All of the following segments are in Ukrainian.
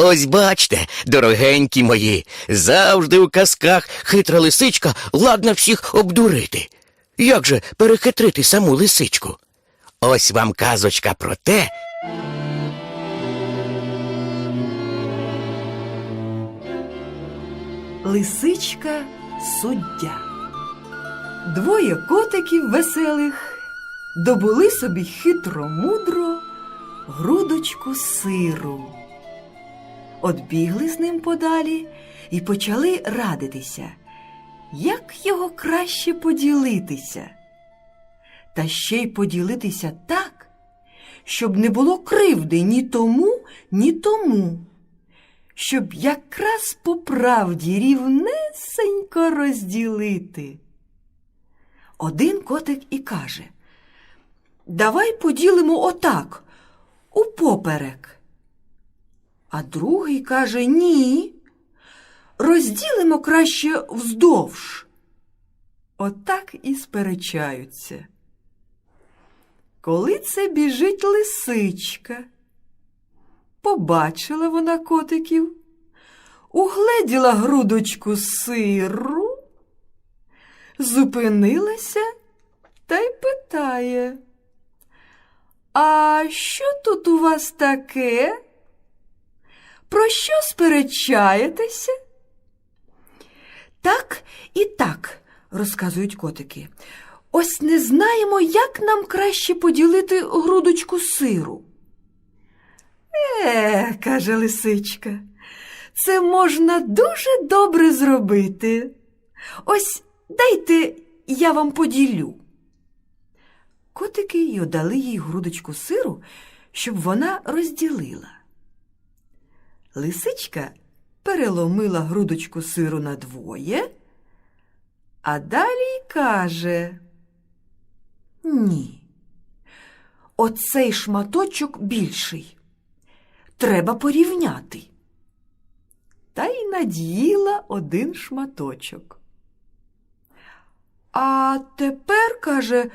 Ось бачте, дорогенькі мої, завжди у казках хитра лисичка ладна всіх обдурити. Як же перехитрити саму лисичку? Ось вам казочка про те, Лисичка суддя. Двоє котиків веселих добули собі хитро-мудро грудочку сиру. От бігли з ним подалі і почали радитися, як його краще поділитися. Та ще й поділитися так, щоб не було кривди ні тому, ні тому щоб якраз по правді рівнесенько розділити. Один котик і каже Давай поділимо отак, упоперек. А другий каже Ні. Розділимо краще вздовж. Отак і сперечаються. Коли це біжить лисичка, Побачила вона котиків, угледіла грудочку сиру, зупинилася та й питає. А що тут у вас таке? Про що сперечаєтеся? Так і так, розказують котики. Ось не знаємо, як нам краще поділити грудочку сиру. Е, каже лисичка, це можна дуже добре зробити. Ось дайте я вам поділю. Котики й дали їй грудочку сиру, щоб вона розділила. Лисичка переломила грудочку сиру на двоє, а далі каже Ні. Оцей шматочок більший треба порівняти. Та й над'їла один шматочок. А тепер, каже,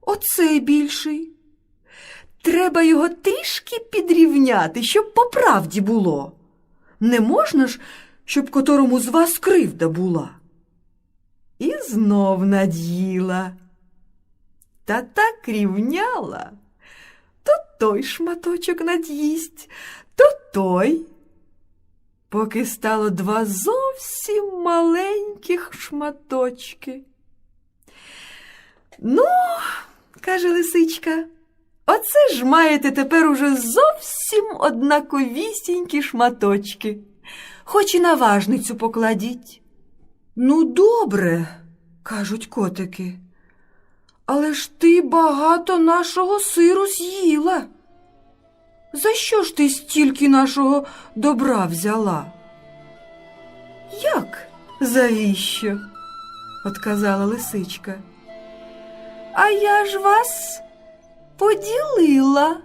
оцей більший. Треба його трішки підрівняти, щоб по правді було. Не можна ж, щоб котрому з вас кривда була. І знов над'їла. Та так рівняла. То той шматочок над'їсть, то той, поки стало два зовсім маленьких шматочки. Ну, каже лисичка, оце ж маєте тепер уже зовсім однаковісінькі шматочки. Хоч і на важницю покладіть. Ну, добре, кажуть котики. Але ж ти багато нашого сиру з'їла. За що ж ти стільки нашого добра взяла? Як? Завіщо? отказала лисичка. А я ж вас поділила.